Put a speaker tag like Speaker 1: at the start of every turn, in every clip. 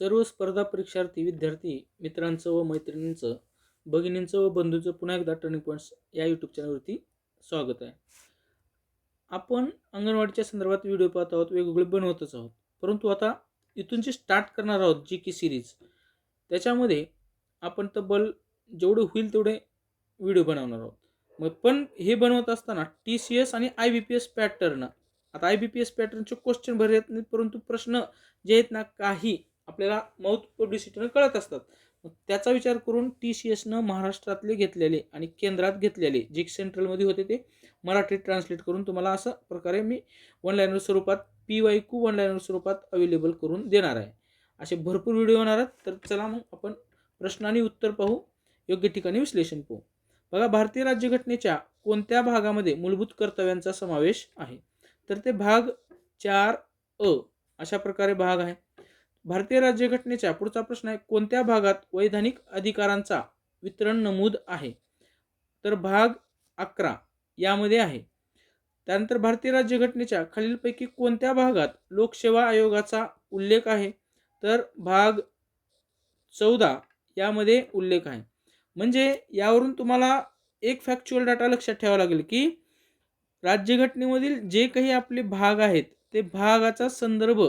Speaker 1: सर्व स्पर्धा परीक्षार्थी विद्यार्थी मित्रांचं व मैत्रिणींचं भगिनींचं व बंधूंचं पुन्हा एकदा टर्निंग पॉईंट्स या यूट्यूब चॅनलवरती स्वागत आहे. आपण अंगणवाडीच्या संदर्भात व्हिडिओ पाहत आहोत वेगवेगळे बनवतच आहोत. परंतु आता इथून जी स्टार्ट करणार आहोत जी की सिरीज त्याच्यामध्ये आपण तब्बल जेवढे होईल तेवढे व्हिडिओ बनवणार आहोत. मग पण हे बनवत असताना टी सी एस आणि I B P S pattern आता आय बी पी एस पॅटर्नचे क्वेश्चन भर येत नाहीत परंतु प्रश्न जे आहेत ना काही आपल्याला माउथ पब्लिसिटीनं कळत असतात. मग त्याचा विचार करून टी सी एसनं महाराष्ट्रातले घेतलेले आणि केंद्रात घेतलेले जे सेंट्रलमध्ये होते ते मराठीत ट्रान्सलेट करून तुम्हाला असं प्रकारे मी वन लाईनर स्वरूपात P Y Q one liner स्वरूपात अवेलेबल करून देणार आहे. असे भरपूर व्हिडिओ होणार आहेत तर चला मग आपण प्रश्न आणि उत्तर पाहू योग्य ठिकाणी विश्लेषण पाहू. बघा भारतीय राज्यघटनेच्या कोणत्या भागामध्ये मूलभूत कर्तव्यांचा समावेश आहे? तर ते भाग चार अ अशा प्रकारे भाग आहे. भारतीय राज्यघटनेच्या पुढचा प्रश्न आहे कोणत्या भागात वैधानिक अधिकारांचा वितरण नमूद आहे? तर भाग अकरा यामध्ये आहे. त्यानंतर भारतीय राज्यघटनेच्या खालीलपैकी कोणत्या भागात लोकसेवा आयोगाचा उल्लेख आहे? तर भाग चौदा यामध्ये उल्लेख आहे. म्हणजे यावरून तुम्हाला एक फॅक्च्युअल डाटा लक्षात ठेवावा लागेल की राज्यघटनेमधील जे काही आपले भाग आहेत ते भागाचा संदर्भ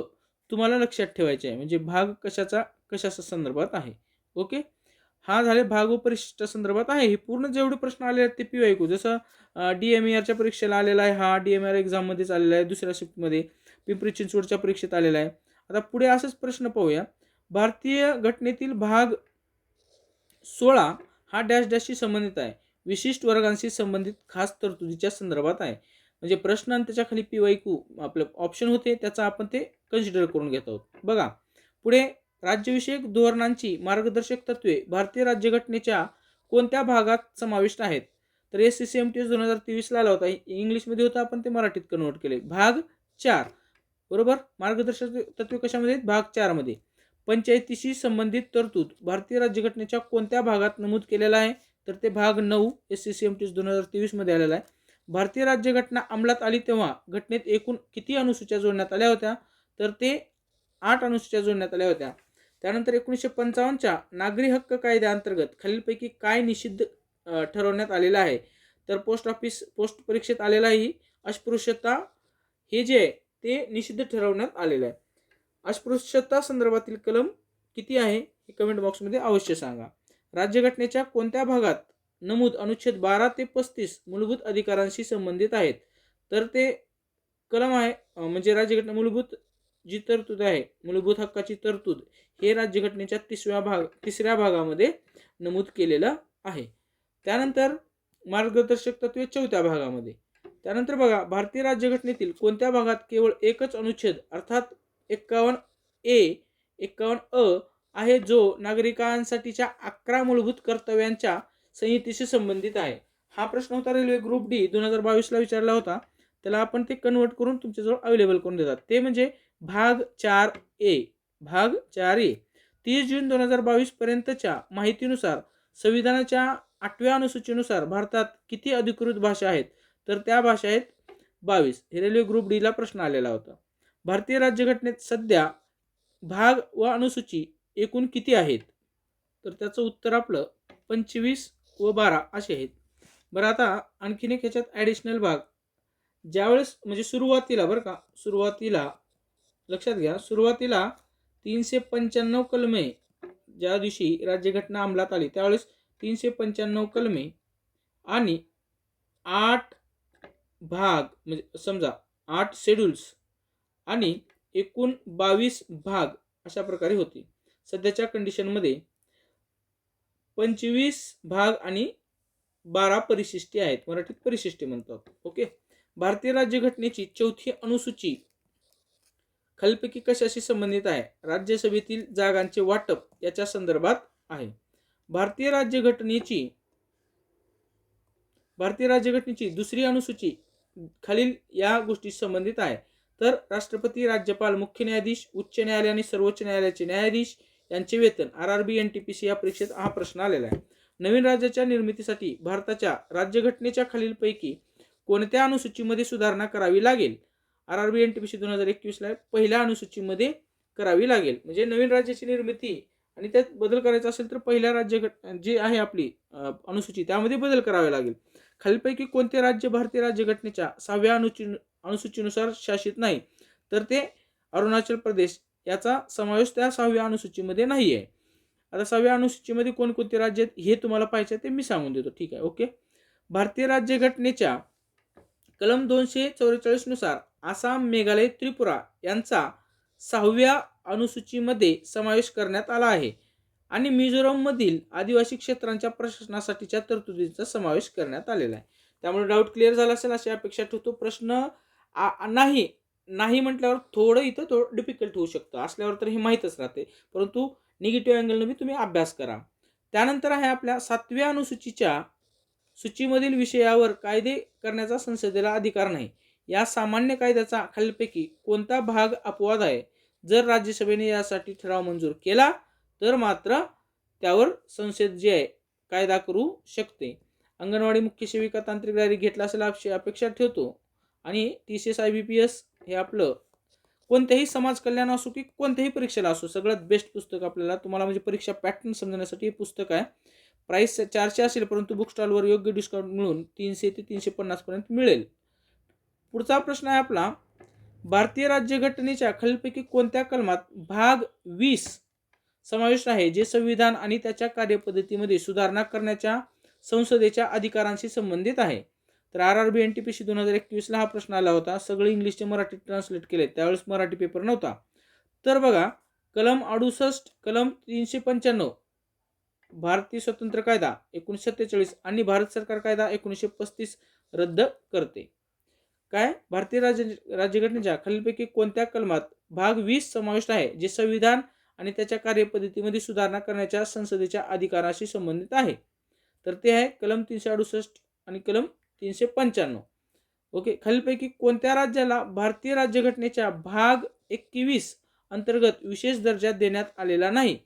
Speaker 1: तुम्हाला लक्षात ठेवायचे आहे. म्हणजे भाग कशाचा? कशाच्या संदर्भात आहे. ओके? हा झाले भाग व परीक्षेच्या संदर्भात आहे. हे पूर्ण जेवढे प्रश्न आले आहेत ते पी ऐकू. जसं डी एम आरच्या परीक्षेला आलेला आहे. हा डी एम आर एक्झाममध्येच आलेला आहे. दुसऱ्या शिफ्टमध्ये पिंपरी चिंचवडच्या परीक्षेत आलेला आहे. आता पुढे असंच प्रश्न पाहूया. भारतीय घटनेतील भाग सोळा हा डॅश डॅशशी संबंधित आहे. विशिष्ट वर्गांशी संबंधित खास तरतुदीच्या संदर्भात आहे. म्हणजे प्रश्न आणि त्याच्याखाली पी वाय क्यू आपलं ऑप्शन होते त्याचा आपण ते कन्सिडर करून घेत आहोत. बघा पुढे राज्यविषयक धोरणांची मार्गदर्शक तत्वे भारतीय राज्यघटनेच्या कोणत्या भागात समाविष्ट आहेत? तर S C C M T S दोन हजार तेवीसला आला होता. इंग्लिशमध्ये होता आपण ते मराठीत कन्वर्ट केले. भाग चार. बरोबर? मार्गदर्शक तत्वे कशामध्ये आहेत? भाग चारमध्ये. पंचायतीशी संबंधित तरतूद भारतीय राज्यघटनेच्या कोणत्या भागात नमूद केलेला आहे? तर ते भाग नऊ S C C M T दोन हजार तेवीसमध्ये आलेला आहे. भारतीय राज्यघटना अंमलात आली तेव्हा घटनेत एकूण किती अनुसूच्या जोडण्यात आल्या होत्या? तर ते आठ अनुसूच्या जोडण्यात आल्या होत्या. त्यानंतर एकोणीसशे पंचावन्नच्या नागरी हक्क कायद्याअंतर्गत खालीलपैकी काय निषिद्ध ठरवण्यात आलेलं आहे? तर पोस्ट ऑफिस पोस्ट परीक्षेत आलेलाही अस्पृश्यता हे जे आहे ते निषिद्ध ठरवण्यात आलेलं आहे. अस्पृश्यता संदर्भातील कलम किती आहे? हे कमेंट बॉक्समध्ये अवश्य सांगा. राज्यघटनेच्या कोणत्या भागात नमूद अनुच्छेद बारा ते पस्तीस मूलभूत अधिकारांशी संबंधित आहेत. तर ते कलम आहे म्हणजे राज्यघटना मूलभूत जी तरतूद आहे मूलभूत हक्काची तरतूद हे राज्यघटनेच्या तिसव्या भाग तिसऱ्या भागामध्ये नमूद केलेलं आहे. त्यानंतर मार्गदर्शक तत्वे चौथ्या भागामध्ये. त्यानंतर बघा भारतीय राज्यघटनेतील कोणत्या भागात केवळ एकच अनुच्छेद अर्थात एक्कावन्न ए एक्कावन्न अ आहे जो नागरिकांसाठीच्या अकरा मूलभूत कर्तव्यांच्या संहितेशी संबंधित आहे. हा प्रश्न होता रेल्वे ग्रुप डी दोन हजार बावीसला विचारला होता. त्याला आपण ते कन्वर्ट करून तुमच्याजवळ अवेलेबल करून देतात. ते म्हणजे भाग चार ए भाग चार ए. तीस जून दोन हजार बावीस पर्यंतच्या माहितीनुसार संविधानाच्या आठव्या अनुसूचीनुसार भारतात किती अधिकृत भाषा आहेत? तर त्या भाषा आहेत बावीस. हे रेल्वे ग्रुप डीला प्रश्न आलेला होता. भारतीय राज्यघटनेत सध्या भाग व अनुसूची एकूण किती आहेत? तर त्याचं उत्तर आपलं पंचवीस व बारा असे आहेत. बरं आता आणखीन एक ह्याच्यात ॲडिशनल भाग. ज्यावेळेस म्हणजे सुरुवातीला बरं का सुरुवातीला लक्षात घ्या सुरुवातीला तीनशे पंच्याण्णव कलमे ज्या दिवशी राज्यघटना अंमलात आली त्यावेळेस तीनशे पंच्याण्णव कलमे आणि आठ भाग म्हणजे समजा आठ शेड्यूल्स आणि एकूण बावीस भाग अशा प्रकारे होते. सध्याच्या कंडिशनमध्ये पंचवीस भाग आणि बारा परिशिष्टी आहेत. मराठीत परिशिष्टी म्हणतात ओके? भारतीय राज्यघटनेची चौथी अनुसूची खालीलपैकी कशाशी संबंधित आहे? राज्यसभेतील जागांचे वाटप याच्या संदर्भात आहे. भारतीय राज्यघटनेची भारतीय राज्यघटनेची दुसरी अनुसूची खालील या गोष्टी संबंधित आहे. तर राष्ट्रपती राज्यपाल मुख्य न्यायाधीश उच्च न्यायालय आणि सर्वोच्च न्यायालयाचे न्यायाधीश यांचे वेतन R R B N T P C या परीक्षेत हा प्रश्न आलेला आहे. नवीन राज्याच्या निर्मितीसाठी भारताच्या राज्यघटनेच्या खालीलपैकी कोणत्या अनुसूचीमध्ये सुधारणा करावी लागेल? R R B N T P C दोन हजार एकवीसला पहिल्या अनुसूचीमध्ये करावी लागेल. म्हणजे नवीन राज्याची निर्मिती आणि त्यात बदल करायचा असेल तर पहिल्या राज्यघट जी आहे आपली अनुसूची त्यामध्ये बदल करावे लागेल. खालीलपैकी कोणते राज्य भारतीय राज्यघटनेच्या सहाव्या अनुसूची अनुसूचीनुसार शासित नाही तर ते अरुणाचल प्रदेश याचा समावेश त्या सहाव्या अनुसूचीमध्ये नाही आहे आता सहाव्या अनुसूचीमध्ये कोणकोणते राज्य आहेत हे तुम्हाला पाहिजे आहे ते मी सांगून देतो. ठीक आहे ओके? भारतीय राज्यघटनेच्या कलम दोनशे चौवेचाळीसनुसार आसाम मेघालय त्रिपुरा यांचा सहाव्या अनुसूचीमध्ये समावेश करण्यात आला आहे आणि मिझोरममधील आदिवासी क्षेत्रांच्या प्रशासनासाठीच्या तरतुदींचा समावेश करण्यात आलेला आहे. त्यामुळे डाऊट क्लिअर झाला असेल अशी अपेक्षा ठेवतो. प्रश्न आ- नाही नाही म्हटल्यावर थोडं इथं थोडं डिफिकल्ट होऊ शकतं. असल्यावर तर हे माहीतच राहते. परंतु निगेटिव्ह अँगलनं बी तुम्ही अभ्यास करा. त्यानंतर आहे आपल्या सातव्या अनुसूचीच्या सूचीमधील विषयावर कायदे करण्याचा संसदेला अधिकार नाही. या सामान्य कायद्याचा खालीलपैकी कोणता भाग अपवाद आहे? जर राज्यसभेने यासाठी ठराव मंजूर केला तर मात्र त्यावर संसद जे आहे कायदा करू शकते. अंगणवाडी मुख्य सेविका तांत्रिक डायरी घेतला असेल अपेक्षा ठेवतो. आणि T C S I B P S हे आपलं कोणत्याही समाज कल्याण असो की कोणत्याही परीक्षेला असो सगळ्यात बेस्ट पुस्तक आपल्याला तुम्हाला म्हणजे परीक्षा पॅटर्न समजण्यासाठी हे पुस्तक आहे. प्राईस चारशे असेल परंतु बुक स्टॉलवर योग्य डिस्काउंट मिळून तीनशे ते तीनशे पन्नासपर्यंत मिळेल. पुढचा प्रश्न आहे आपला भारतीय राज्यघटनेच्या खालीलपैकी कोणत्या कलमात भाग वीस समाविष्ट आहे जे संविधान आणि त्याच्या कार्यपद्धतीमध्ये सुधारणा करण्याच्या संसदेच्या अधिकारांशी संबंधित आहे? तर R R B N T P C दोन हजार एकवीसला हा प्रश्न आला होता. सगळे इंग्लिशचे मराठी ट्रान्सलेट केले. त्यावेळेस मराठी पेपर नव्हता. तर बघा कलम अडुसष्ट कलम तीनशे पंच्याण्णव भारतीय स्वतंत्र कायदा एकोणीसशे सत्तेचाळीस आणि भारत सरकार कायदा एकोणीसशे पस्तीस रद्द करते. काय? भारतीय राज्य राज्यघटनेच्या खालीलपैकी कोणत्या कलमात भाग वीस समाविष्ट आहे जे संविधान आणि त्याच्या कार्यपद्धतीमध्ये सुधारणा करण्याच्या संसदेच्या अधिकाराशी संबंधित आहे? तर ते आहे कलम तीनशे अडुसष्ट आणि कलम तीनशे पंच्याण्णव. ओके खालीलपैकी कोणत्या राज्याला भारतीय राज्यघटनेच्या भाग एकवीस अंतर्गत विशेष दर्जा देण्यात आलेला नाही?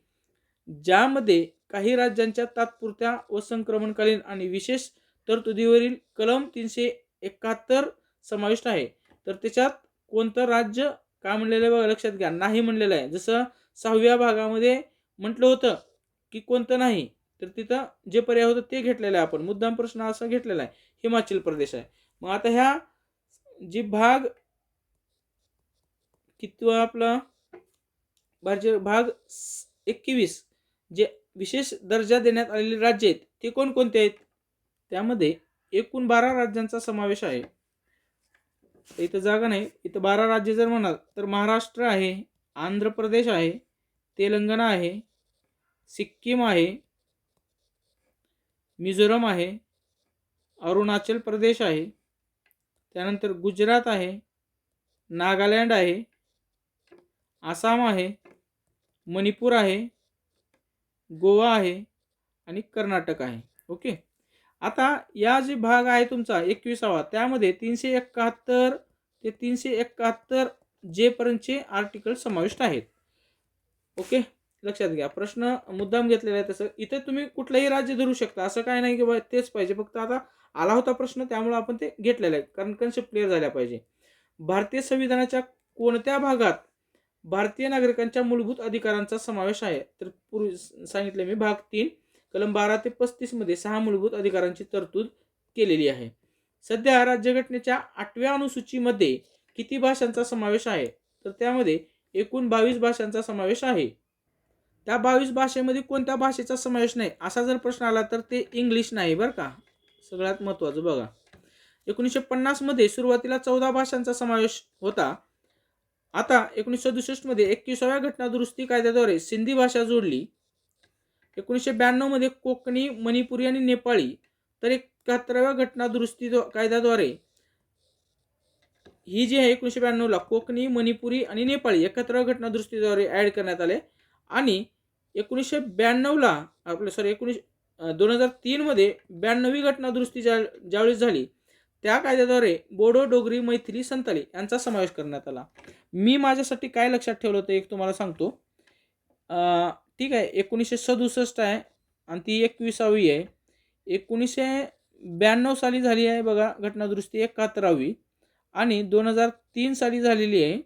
Speaker 1: ज्यामध्ये काही राज्यांच्या तात्पुरत्या व संक्रमणकालीन आणि विशेष तरतुदीवरील कलम तीनशे एकाहत्तर समाविष्ट आहे. तर त्याच्यात कोणतं राज्य काय म्हणलेलं आहे बघा लक्षात घ्या. नाही म्हणलेलं आहे. जसं सहाव्या भागामध्ये म्हटलं होतं की कोणतं नाही? तर तिथं जे पर्याय होतं ते घेतलेलं आहे आपण. मुद्दाम प्रश्न असा घेतलेला आहे हिमाचल प्रदेश आहे. मग आता ह्या जी भाग कितवा आपला भाज्य भाग एकवीस जे विशेष दर्जा देण्यात आलेले राज्य आहेत ते कोणकोणते आहेत? त्यामध्ये एकूण बारा राज्यांचा समावेश आहे. तर इथं जागा नाही. इथं बारा राज्य जर म्हणाल तर महाराष्ट्र आहे आंध्र प्रदेश आहे तेलंगणा आहे सिक्कीम आहे मिझोरम आहे अरुणाचल प्रदेश आहे त्यानंतर गुजरात आहे नागालँड आहे आसाम आहे मणिपूर आहे गोवा आहे आणि कर्नाटक आहे. ओके? आता या जे भाग आहे तुमचा एकविसावा त्यामध्ये तीनशे एकाहत्तर ते तीनशे एकाहत्तर जेपर्यंतचे आर्टिकल समाविष्ट आहेत. ओके? लक्षात घ्या. प्रश्न मुद्दाम घेतलेला आहे तसं. इथे तुम्ही कुठलंही राज्य धरू शकता. असं काय नाही की बाबा तेच पाहिजे. फक्त आता आला होता प्रश्न त्यामुळे आपण ते घेतलेलं आहे. कारण कन्सेप्ट क्लिअर झाल्या पाहिजे. भारतीय संविधानाच्या कोणत्या भागात भारतीय नागरिकांच्या मूलभूत अधिकारांचा समावेश आहे? तर पूर्वी सांगितले मी भाग तीन कलम बारा ते पस्तीसमध्ये सहा मूलभूत अधिकारांची तरतूद केलेली आहे. सध्या राज्यघटनेच्या आठव्या अनुसूचीमध्ये किती भाषांचा समावेश आहे? तर त्यामध्ये एकूण बावीस भाषांचा समावेश आहे. त्या बावीस भाषेमध्ये कोणत्या भाषेचा समावेश नाही? असा जर प्रश्न आला तर ते इंग्लिश नाही बरं का. सगळ्यात महत्त्वाचं बघा. एकोणीसशे पन्नासमध्ये सुरुवातीला चौदा भाषांचा समावेश होता. आता एकोणीसशे सदुसष्टमध्ये एकविसाव्या घटना दुरुस्ती कायद्याद्वारे सिंधी भाषा जोडली. एकोणीसशे ब्याण्णवमध्ये कोकणी मणिपुरी आणि नेपाळी तर एकाहत्तराव्या घटना दुरुस्ती कायद्याद्वारे ही जी आहे एकोणीसशे ब्याण्णवला कोकणी मणिपुरी आणि नेपाळी एकाहत्तराव्या घटना दुरुस्तीद्वारे ॲड करण्यात आले. आणि एकोणीसशे ब्याण्णवला आपलं सॉरी एकोणीस दोन हजार तीनमध्ये ब्याण्णवी घटना दुरुस्ती ज्या ज्यावेळेस झाली त्या कायद्याद्वारे बोडो डोगरी मैथिली संताली यांचा समावेश करण्यात आला. मी माझ्यासाठी काय लक्षात ठेवलं होतं एक तुम्हाला सांगतो. ठीक आहे एकोणीसशे सदुसष्ट आहे आणि ती एकविसावी आहे. एकोणीसशे ब्याण्णव साली झाली आहे बघा घटनादुरुस्ती एकाहत्तरावी आणि दोन हजार तीन साली झालेली आहे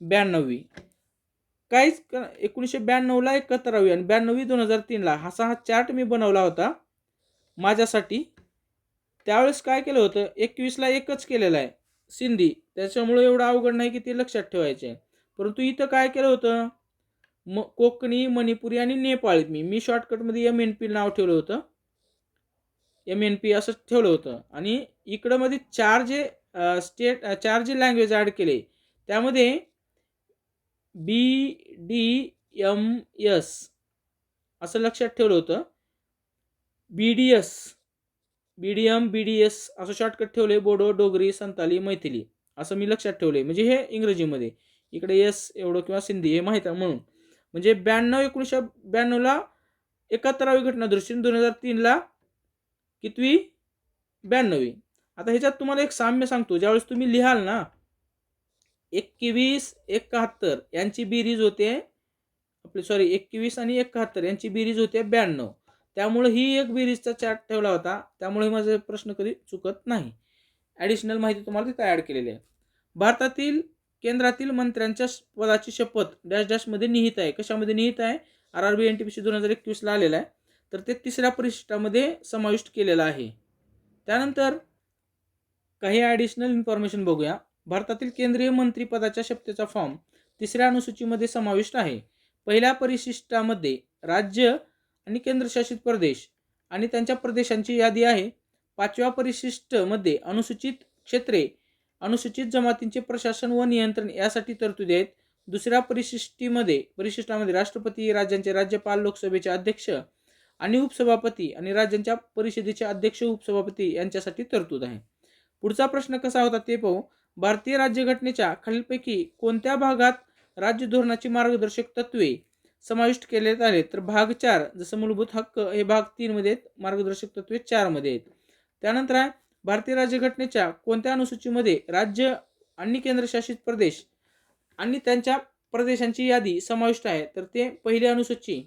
Speaker 1: ब्याण्णवी. काहीच क- एकोणीसशे ब्याण्णवला एकाहत्तरावी आणि ब्याण्णवी दोन हजार तीनला असा हा चार्ट मी बनवला होता माझ्यासाठी. त्यावेळेस काय केलं होतं? एकवीसला एकच केलेलं आहे. सिंधी. त्याच्यामुळे एवढं अवघड नाही की ते लक्षात ठेवायचे. आहे परंतु इथं काय केलं होतं? म कोकणी मणिपुरी आणि नेपाळी. मी मी शॉर्टकटमध्ये एम एन पी नाव ठेवलं होतं. एम एन पी असं ठेवलं होतं. आणि इकडं मध्ये चार जे स्टेट चार जे लँग्वेज ॲड केले त्यामध्ये बी डी एम एस असं लक्षात ठेवलं होतं. B D S B D M B D S असं शॉर्टकट ठेवले बोडो डोगरी संताली मैथिली. असं मी लक्षात ठेवले म्हणजे हे इंग्रजीमध्ये. इकडे एस एवढं किंवा सिंधी हे माहीत आहे म्हणून. म्हणजे ब्याण्णव एकोणीसशे ब्याण्णवला एकाहत्तरावी घटना दृष्टीने दोन हजार तीनला कितवी? ब्याण्णवी. आता ह्याच्यात तुम्हाला एक साम्य सांगतो. ज्यावेळेस तुम्ही लिहाल ना एकवीस एकाहत्तर यांची बेरीज होते. आपली सॉरी एकवीस आणि एकाहत्तर यांची बेरीज होते ब्याण्णव. त्यामुळे ही एक बेरीजचा चार्ट ठेवला होता. त्यामुळे माझे प्रश्न कधी चुकत नाही. ॲडिशनल माहिती तुम्हाला तिथे ॲड केलेली आहे. भारतातील केंद्रातील मंत्र्यांच्या पदाची शपथ डॅश डॅशमध्ये निहित आहे. कशामध्ये निहित आहे? R R B N T P C दोन हजार एकवीसला आलेला आहे. तर ते तिसऱ्या परिशिष्टामध्ये समाविष्ट केलेलं आहे. त्यानंतर काही ॲडिशनल इन्फॉर्मेशन बघूया. भारतातील केंद्रीय मंत्रिपदाच्या शपथेचा फॉर्म तिसऱ्या अनुसूचीमध्ये समाविष्ट आहे. पहिल्या परिशिष्टामध्ये राज्य आणि केंद्रशासित प्रदेश आणि त्यांच्या प्रदेशांची यादी आहे. पाचव्या परिशिष्टमध्ये अनुसूचित क्षेत्रे अनुसूचित जमातींचे प्रशासन व नियंत्रण यासाठी तरतुदी आहेत. दुसऱ्या परिशिष्टीमध्ये परिशिष्टामध्ये राष्ट्रपती राज्यांचे राज्यपाल लोकसभेचे अध्यक्ष आणि उपसभापती आणि राज्यांच्या परिषदेचे अध्यक्ष उपसभापती यांच्यासाठी तरतूद आहे. पुढचा प्रश्न कसा होता ते पाहू. भारतीय राज्यघटनेच्या खालीलपैकी कोणत्या भागात राज्य धोरणाची मार्गदर्शक तत्वे समाविष्ट केलेत आले तर भाग चार जसं मूलभूत हक्क हे भाग तीनमध्ये आहेत. मार्गदर्शक तत्वे चारमध्ये आहेत. त्यानंतर आहे भारतीय राज्यघटनेच्या कोणत्या अनुसूचीमध्ये राज्य आणि केंद्रशासित प्रदेश आणि त्यांच्या प्रदेशांची यादी समाविष्ट आहे? तर ते पहिली अनुसूची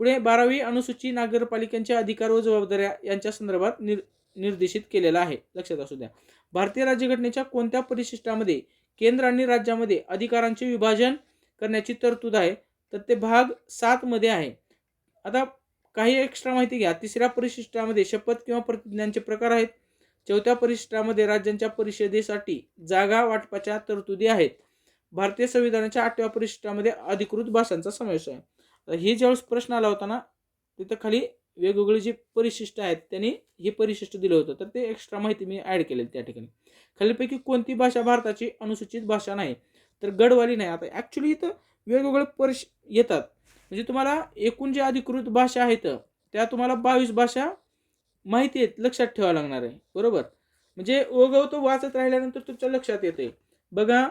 Speaker 1: पुढे बारावी अनुसूची नगरपालिकांच्या अधिकार व जबाबदाऱ्या यांच्या संदर्भात निर निर्देशित केलेला आहे. लक्षात असू द्या. भारतीय राज्यघटनेच्या कोणत्या परिशिष्टामध्ये केंद्र आणि राज्यामध्ये अधिकारांचे विभाजन करण्याची तरतूद आहे तर ते भाग सातमध्ये आहे. आता काही एक्स्ट्रा माहिती घ्या. तिसऱ्या परिशिष्टामध्ये शपथ किंवा प्रतिज्ञांचे प्रकार आहेत. चौथ्या परिशिष्टामध्ये राज्यांच्या परिषदेसाठी जागा वाटपाच्या तरतुदी आहेत. भारतीय संविधानाच्या आठव्या परिशिष्टामध्ये अधिकृत भाषांचा समावेश आहे. हे ज्यावेळेस प्रश्न आला होता ना तिथं खाली वेगवेगळे जी परिशिष्ट आहेत त्यांनी हे परिशिष्ट दिलं होतं. तर ते एक्स्ट्रा माहिती मी ॲड केलेली त्या ठिकाणी. खालीपैकी कोणती भाषा भारताची अनुसूचित भाषा नाही तर गडवाली नाही. आता ॲक्च्युली इथं वेगवेगळे परिश येतात. म्हणजे तुम्हाला एकूण ज्या अधिकृत भाषा आहेत त्या तुम्हाला बावीस भाषा माहिती आहेत लक्षात ठेवावं लागणार आहे. बरोबर? म्हणजे ओघव तो वाचत राहिल्यानंतर तुमच्या लक्षात येते. बघा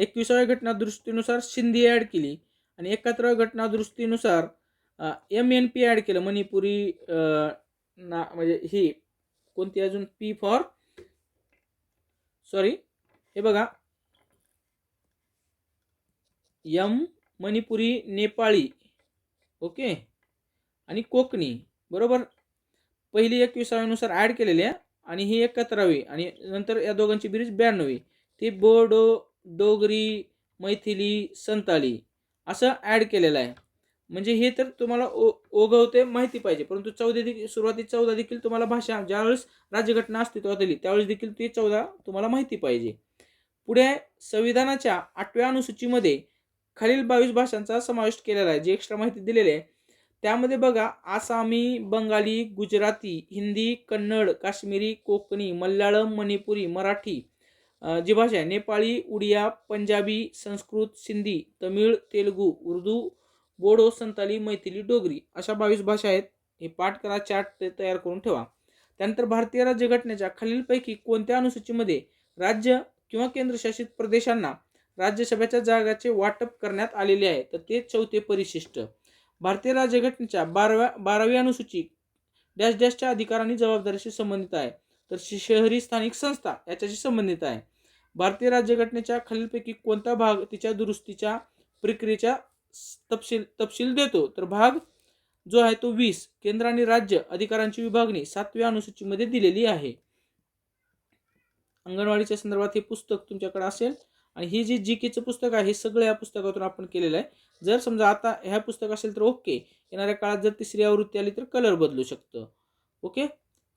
Speaker 1: एकविसाव्या घटना दुरुस्तीनुसार सिंधी ॲड केली आणि एकाहत्तराव्या घटना दुरुस्तीनुसार एम एन पी ॲड केलं मणिपुरी ना म्हणजे ही कोणती अजून? पी फॉर सॉरी हे बघा. M Manipuri Nepali okay? आणि कोकणी बरोबर? पहिली एकविसाव्यानुसार ॲड केलेली आहे आणि ही एकत्रावी आणि नंतर या दोघांची बिरीज ब्याण्णवी. ती बोडो डोगरी मैथिली संताली असं ॲड केलेलं आहे. म्हणजे हे तर तुम्हाला ओ ओघवते माहिती पाहिजे. परंतु चौदा देखील सुरुवातीत चौदा देखील तुम्हाला भाषा ज्यावेळेस राज्यघटना अस्तित्वात आली त्यावेळेस देखील ती चौदा तुम्हाला माहिती पाहिजे. पुढे संविधानाच्या आठव्या अनुसूचीमध्ये खालील बावीस भाषांचा समावेश केलेला आहे जी एक्स्ट्रा माहिती दिलेली आहे. त्यामध्ये बघा आसामी बंगाली गुजराती हिंदी कन्नड काश्मीरी कोकणी मल्याळम मणिपुरी मराठी जी भाषा आहे नेपाळी उडिया पंजाबी संस्कृत सिंधी तमिळ तेलुगू उर्दू बोडो संताली मैथिली डोगरी अशा बावीस भाषा आहेत. हे पाठ करा चार्ट तयार करून ठेवा. त्यानंतर भारतीय राज्यघटनेच्या खालीलपैकी कोणत्या अनुसूचीमध्ये राज्य किंवा केंद्रशासित प्रदेशांना राज्यसभेच्या जागाचे वाटप करण्यात आलेले आहे? तर ते चौथे परिशिष्ट. भारतीय राज्यघटनेच्या बाराव्या बारावी अनुसूची डॅश डॅशच्या अधिकार आणि जबाबदारीशी संबंधित आहे. तर शहरी स्थानिक संस्था याच्याशी संबंधित आहे. भारतीय राज्यघटनेच्या खालीलपैकी कोणता भाग तिच्या दुरुस्तीच्या प्रक्रियेच्या तपशील तपशील देतो. तर भाग जो आहे तो वीस. केंद्र आणि राज्य अधिकारांची विभागणी सातव्या अनुसूचीमध्ये दिलेली आहे. अंगणवाडीच्या संदर्भात हे पुस्तक तुमच्याकडे असेल आणि ही जी जी केचं पुस्तक आहे हे सगळं या पुस्तकातून आपण केलेलं आहे. जर समजा आता ह्या पुस्तक असेल तर ओके. येणाऱ्या काळात जर तिसरी आवृत्ती आली तर कलर बदलू शकतं. ओके?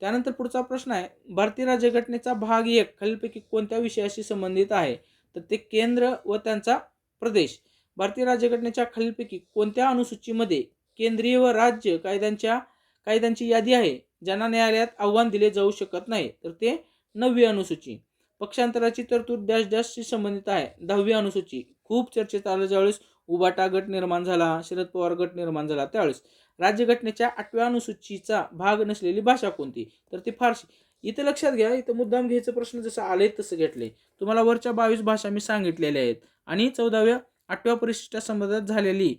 Speaker 1: त्यानंतर पुढचा प्रश्न आहे भारतीय राज्यघटनेचा भाग एक खालीलपैकी कोणत्या विषयाशी संबंधित आहे? तर ते केंद्र व त्यांचा प्रदेश. भारतीय राज्यघटनेच्या खालीलपैकी कोणत्या अनुसूचीमध्ये केंद्रीय व राज्य कायद्यांच्या कायद्यांची यादी आहे? ज्यांना न्यायालयात आव्हान दिले जाऊ शकत नाही तर ते नववी अनुसूची. पक्षांतराची तरतूद डॅश डॅशशी संबंधित आहे. दहावी अनुसूची. खूप चर्चेत आलं ज्यावेळेस उबाटा गट निर्माण झाला शरद पवार गट निर्माण झाला त्यावेळेस राज्यघटनेच्या आठव्या अनुसूचीचा भाग नसलेली भाषा कोणती? तर ती फारशी. इथं लक्षात घ्या इथं मुद्दाम घ्यायचं प्रश्न जसं आले तसं घेतले तुम्हाला वरच्या बावीस भाषा मी सांगितलेल्या आहेत. आणि चौदाव्या आठव्या परिशिष्टा संबंधात झालेली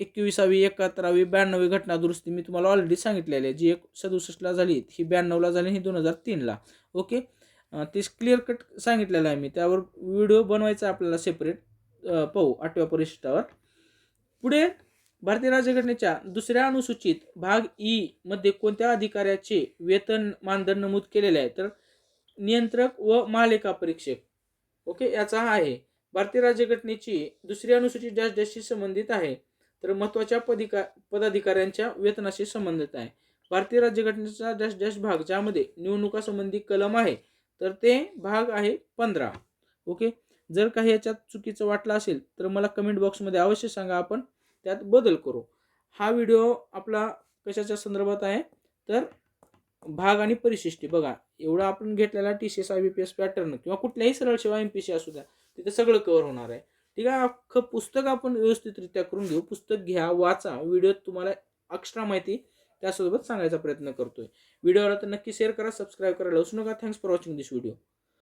Speaker 1: एकविसावी एकाहत्तरावी ब्याण्णवी घटना दुरुस्ती मी तुम्हाला ऑलरेडी सांगितलेली आहे. जी एक सदुसष्टला झाली ही ब्याण्णवला झाली ही दोन हजार तीनला ओके ते क्लिअर कट सांगितलेलं आहे मी. त्यावर व्हिडिओ बनवायचा आपल्याला सेपरेट पाहू आठव्या परिशिष्टावर. पुढे भारतीय राज्यघटनेच्या दुसऱ्या अनुसूचित भाग ई मध्ये कोणत्या अधिकाऱ्याचे वेतन मानदंड नमूद केलेले आहे? तर नियंत्रक व महालेखा परीक्षक. ओके याचा हा आहे. भारतीय राज्यघटनेची दुसरी अनुसूचित डॅश डॅशशी संबंधित आहे तर महत्त्वाच्या पदिका पदाधिकाऱ्यांच्या वेतनाशी संबंधित आहे. भारतीय राज्यघटनेचा डॅश डॅश भाग ज्यामध्ये निवडणुका संबंधी कलम आहे तर ते भाग आहे पंधरा. ओके? जर काही याच्यात चुकीचं वाटलं असेल तर मला कमेंट बॉक्समध्ये अवश्य सांगा आपण त्यात बदल करू. हा व्हिडिओ आपला कशाच्या संदर्भात आहे? तर भाग आणि परिशिष्टी. बघा एवढा आपण घेतलेला T C S I B P S pattern किंवा कुठल्याही सरळ सेवा एम पी सी असू द्या तिथे सगळं कव्हर होणार आहे. ठीक आहे अख्खं पुस्तक आपण व्यवस्थितरित्या करून घेऊ. पुस्तक घ्या वाचा. व्हिडिओत तुम्हाला एक्स्ट्रा माहिती त्यासोबत सांगायचा प्रयत्न करतोय. व्हिडिओला तर नक्की शेअर करा सबस्क्राईब करायला विसरू नका. Thanks for watching this video